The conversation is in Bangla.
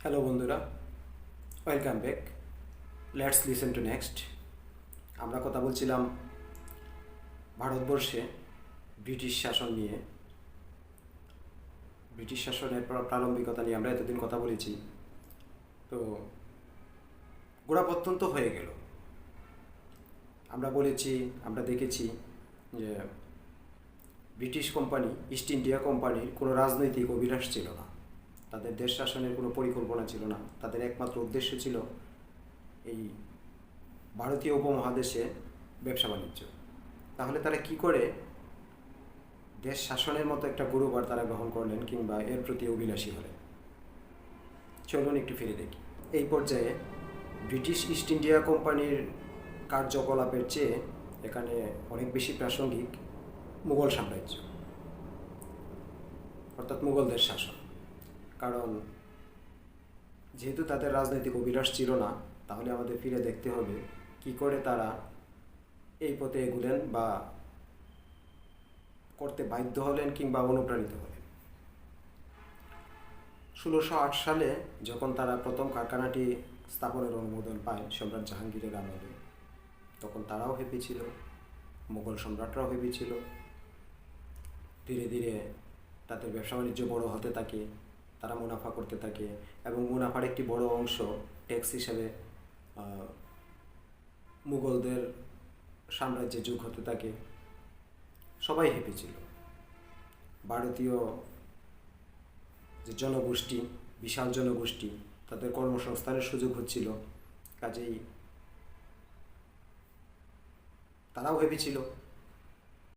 হ্যালো বন্ধুরা। Welcome back let's listen to next আমরা কথা বলছিলাম ভারতবর্ষে ব্রিটিশ শাসন নিয়ে। ব্রিটিশ শাসনের প্রা- প্রারম্ভিকতা নিয়ে আমরা এতদিন কথা বলেছি। তো গোড়াপত্যন্ত হয়ে গেল। আমরা বলেছি, আমরা দেখেছি যে ব্রিটিশ কোম্পানি ইস্ট ইন্ডিয়া কোম্পানির কোনো রাজনৈতিক অভিলাষ ছিল না। তাদের দেশ শাসনের কোনো পরিকল্পনা ছিল না। তাদের একমাত্র উদ্দেশ্য ছিল এই ভারতীয় উপমহাদেশে ব্যবসা বাণিজ্য। তাহলে তারা কি করে দেশ শাসনের মতো একটা গুরুবার তারা গ্রহণ করলেন কিংবা এর প্রতি অভিলাষী হলেন? চলুন একটু ফিরে দেখি। এই পর্যায়ে ব্রিটিশ ইস্ট ইন্ডিয়া কোম্পানির কার্যকলাপের চেয়ে এখানে অনেক বেশি প্রাসঙ্গিক মুঘল সাম্রাজ্য, অর্থাৎ মুঘলদের শাসন। কারণ যেহেতু তাদের রাজনৈতিক অভিলাষ ছিল না, তাহলে আমাদের ফিরে দেখতে হবে কি করে তারা এই পথে এগুলেন বা করতে বাধ্য হলেন কিংবা অনুপ্রাণিত হলেন। ষোলোশো আট সালে যখন তারা প্রথম কারখানাটি স্থাপনের অনুমোদন পায় সম্রাট জাহাঙ্গীরের আমলে, তখন তারাও হ্যাপি ছিল মুঘল সম্রাটরাও হ্যাপি ছিল। ধীরে ধীরে তাদের ব্যবসা বাণিজ্য বড় হতে থাকে। তারা মুনাফা করতে থাকে এবং মুনাফার একটি বড় অংশ ট্যাক্স হিসেবে মুঘলদের সাম্রাজ্যে যুগ হতে থাকে। সবাই হ্যাপি ছিল। ভারতীয় যে জনগোষ্ঠী, বিশাল জনগোষ্ঠী, তাদের কর্মসংস্থানের সুযোগ হচ্ছিল। কাজেই তারাও হ্যাপি ছিল।